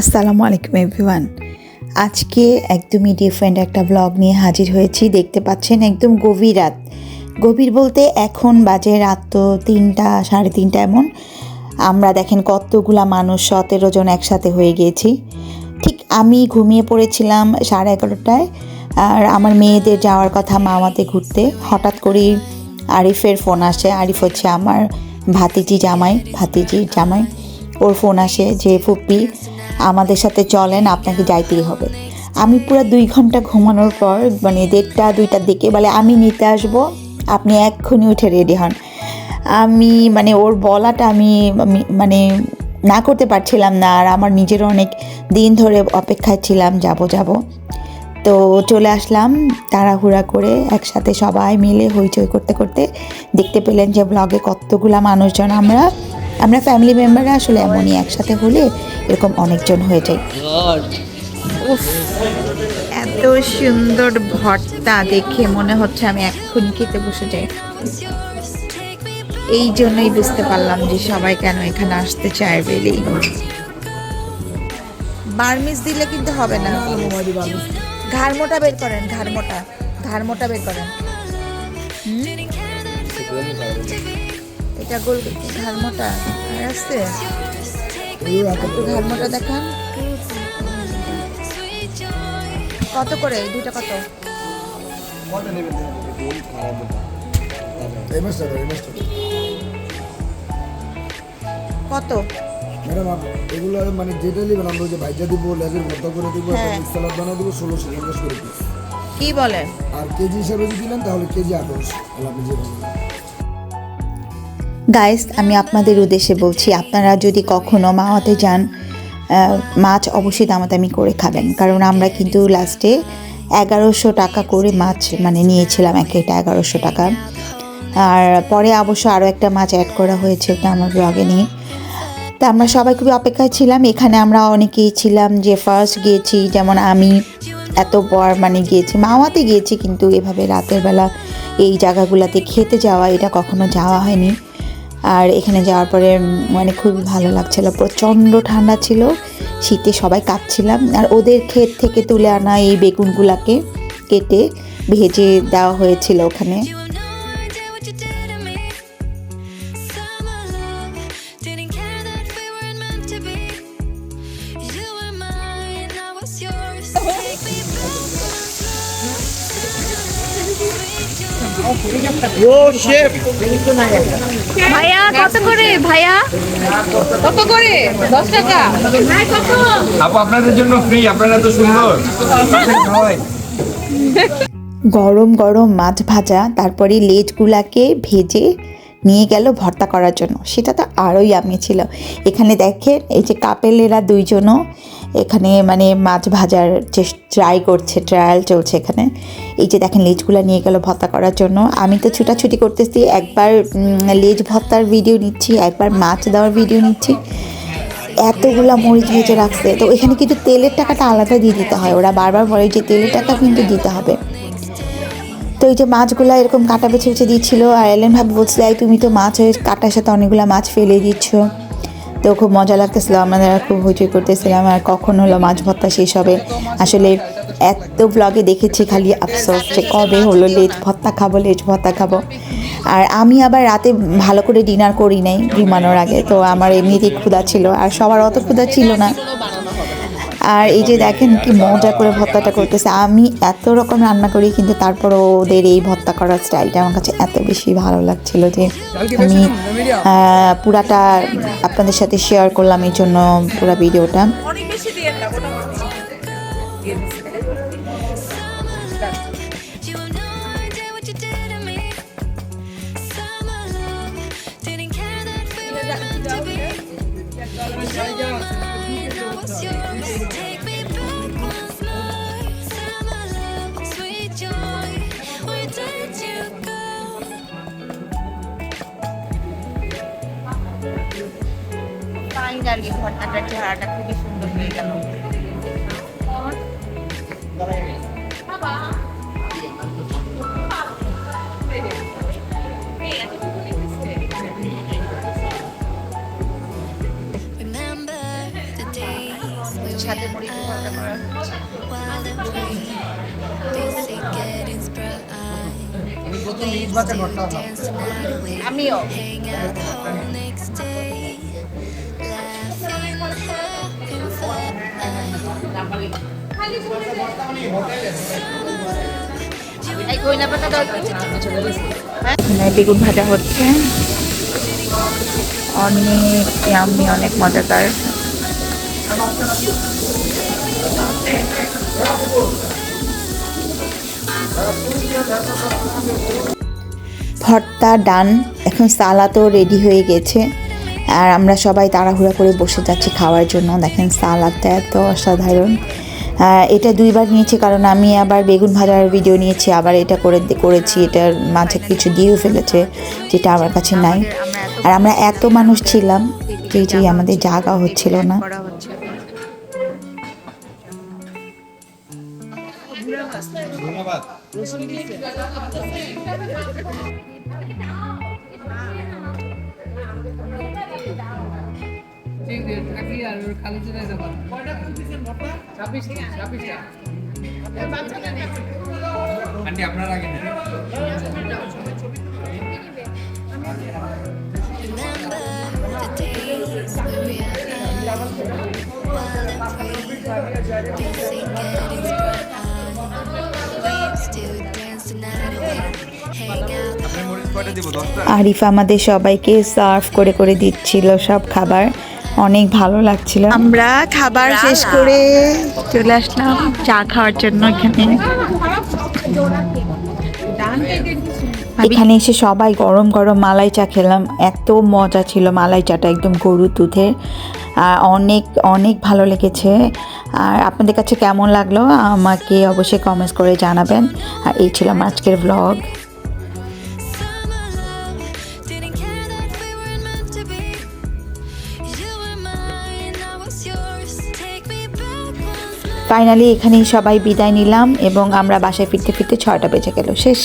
আসসালামু আলাইকুম এভরিওয়ান আজকে একদমই ডিফারেন্ট একটা ব্লগ নিয়ে হাজির হয়েছি। দেখতে পাচ্ছেন একদম গভীর রাত। গভীর বলতে এখন বাজে রাত তো তিনটা, সাড়ে তিনটা এমন। আমরা দেখেন কতগুলা মানুষ, সতেরো জন একসাথে হয়ে গিয়েছি। ঠিক আমি ঘুমিয়ে পড়েছিলাম সাড়ে এগারোটায়, আর আমার মেয়েদের যাওয়ার কথা মামাতে ঘুরতে। হঠাৎ করেই আরিফের ফোন আসে। আরিফ হচ্ছে আমার ভাতিজি জামাই ভাতিজি জামাই। ওর ফোন আসে যে ফুপ্পি আমাদের সাথে চলেন, আপনাকে যাইতেই হবে। আমি পুরো দুই ঘণ্টা ঘুমানোর পর মানে দেড়টা, দুইটার দিকে বলে, আমি নিতে আসব। আপনি এক্ষুনি উঠে রেডি হন। আমি মানে ওর বলাটা আমি মানে না করতে পারছিলাম না, আর আমার নিজেরও অনেক দিন ধরে অপেক্ষায় ছিলাম, যাব যাব। তো চলে আসলাম তাড়াহুড়া করে, একসাথে সবাই মিলে হইচই করতে করতে দেখতে পেলেন যে ব্লগে কতগুলা মানুষজন আমরা আমরা ফ্যামিলি মেম্বাররা আসলে এমনই একসাথে হলে এরকম অনেকজন হয়ে যায়। এত সুন্দর ভর্তা দেখে মনে হচ্ছে আমি এক্ষুনি খেতে বসে যাই। এই জন্যই বুঝতে পারলাম যে সবাই কেন এখানে আসতে চায় বেলি বার্মিস দিলে কিন্তু হবে না। ঘাড়মোটা বের করেন ঘাড়মোটা ঘাড়মোটা বের করেন? এটা গোল ঘাড়মোটা? আর আছে? একটু ঘাড়মোটা দেখান। কত করে? দুইটা কত। কত? ম্যাডাম এগুলো মানে যেটা নেবেন আমরা ওই যে ভাইজা দিব লেজের ভর্তা করে দিব হ্যাঁ। মিক্স সালাদ বানিয়ে দিব ষোলোশো পঞ্চাশ করে কি বলে? আর কেজি হিসাবে যদি নেন তাহলে কেজি আঠারোশো। আপনি যে গাইস আমি আপনাদের উদ্দেশ্যে বলছি আপনারা যদি কখনো মাওয়াতে যান আহ, মাছ অবশ্যই দামাদামি করে খাবেন। কারণ আমরা কিন্তু লাস্টে এগারোশো টাকা করে মাছ মানে নিয়েছিলাম এক একটা এগারোশো টাকা। আর পরে অবশ্য আরও একটা মাছ অ্যাড করা হয়েছে ওটা আমার ব্লগে নিয়ে তা আমরা সবাই খুবই অপেক্ষায় ছিলাম। এখানে আমরা অনেকেই ছিলাম যে ফার্স্ট গিয়েছি যেমন আমি এত পর মানে গিয়েছি মাওয়াতে গিয়েছি কিন্তু এভাবে রাতের বেলা এই জায়গাগুলোতে খেতে যাওয়া এটা কখনো যাওয়া হয়নি। আর এখানে যাওয়ার পরে মানে খুবই ভালো লাগছিল। প্রচণ্ড ঠান্ডা ছিল। শীতে সবাই কাঁপছিলাম আর ওদের ক্ষেত থেকে তুলে আনা এই বেগুনগুলাকে কেটে ভেজে দেওয়া হয়েছিল ওখানে। ভাইয়া কত করে ভাইয়া? কত করে? দশ টাকা। আপু আপনাদের জন্য ফ্রি আপনারা তো সুন্দর। গরম গরম মাছ ভাজা তারপরে লেজগুলাকে ভেজে নিয়ে গেল ভর্তা করার জন্য। সেটা তো আরোই আমি ছিল। এখানে দেখেন এই যে কাপেলেরা দুইজনও এখানে মানে মাছ ভাজার ট্রাই করছে, ট্রায়াল চলছে এখানে। এই যে দেখেন, লেজগুলো নিয়ে গেল ভর্তা করার জন্য। আমি তো ছুটাছুটি করতেছি, একবার লেজ ভর্তার ভিডিও নিচ্ছি, একবার মাছ দেওয়ার ভিডিও নিচ্ছি। এতগুলা মরিচ ভেজে রাখছে। তো এখানে কিন্তু তেলের টাকাটা আলাদা দিয়ে দিতে হয়। ওরা বারবার বলে যে তেলের টাকা কিন্তু দিতে হবে। তো এই যে মাছগুলো এরকম কাটা বেছে বেছে দিচ্ছিল, আর এলেন ভাবে বলছিল তুমি তো মাছ হয়ে কাটার সাথে অনেকগুলো মাছ ফেলে দিচ্ছ। তো খুব মজা লাগতেছিলো আমরা খুব হইচই করতেছিলাম আর কখন হলো মাছ ভর্তা শেষ হবে। আসলে এত ব্লগে দেখেছি খালি আফসোস যে কবে হলো লেজ ভর্তা খাব, লেজ ভর্তা খাব। আর আমি আবার রাতে ভালো করে ডিনার করি নাই, ঘুমানোর আগে। তো আমার এমনিতেই ক্ষুধা ছিল আর সবার অত ক্ষুধা ছিল না। আর এই যে দেখেন কি মজা করে ভত্তাটা করতেছে। আমি এত রকম রান্না করি কিন্তু তারপরও ওদের এই ভত্তা করার স্টাইলটা আমার কাছে এত বেশি ভালো লাগছিল যে আমি পুরাটা আপনাদের সাথে শেয়ার করলাম এই জন্য পুরা ভিডিওটা। ফাইনালি ভর্তাটার চেহারাটা খুবই সুন্দর হয়ে গেল। সাথে করা হচ্ছে। বেগুন ভাজা হচ্ছে অনেক ইয়াম্মি অনেক মজাদার ভর্তা ডান, এখন সালাদও রেডি হয়ে গেছে। আর আমরা সবাই তাড়াহুড়া করে বসে যাচ্ছি খাওয়ার জন্য। দেখেন সালাদটা এত অসাধারণ। এটা দুইবার নিয়েছি কারণ আমি আবার বেগুন ভাজার ভিডিও নিয়েছি আবার এটা করে করেছি এটার মাঝে কিছু দিয়েও ফেলেছে যেটা আমার কাছে নাই। আর আমরা এত মানুষ ছিলাম যে যে আমাদের জায়গা হচ্ছিল না। করা আপনার আরিফ আমাদের সবাইকে সার্ভ করে করে দিচ্ছিল সব খাবার। অনেক ভালো লাগছিল। আমরা খাবার শেষ করে চলে আসলাম চা খাওয়ার জন্য এখানে। এখানে এসে সবাই গরম গরম মালাই চা খেলাম। এত মজা ছিল মালাই চাটা একদম গরুর দুধের। আর অনেক অনেক ভালো লেগেছে। আর আপনাদের কাছে কেমন লাগল আমাকে অবশ্যই কমেন্টস করে জানাবেন। আর এই ছিল আমার আজকের ব্লগ ফাইনালি এখানেই সবাই বিদায় নিলাম এবং আমরা বাসায় ফিরতে ফিরতে ছয়টা বেজে গেল। শেষ।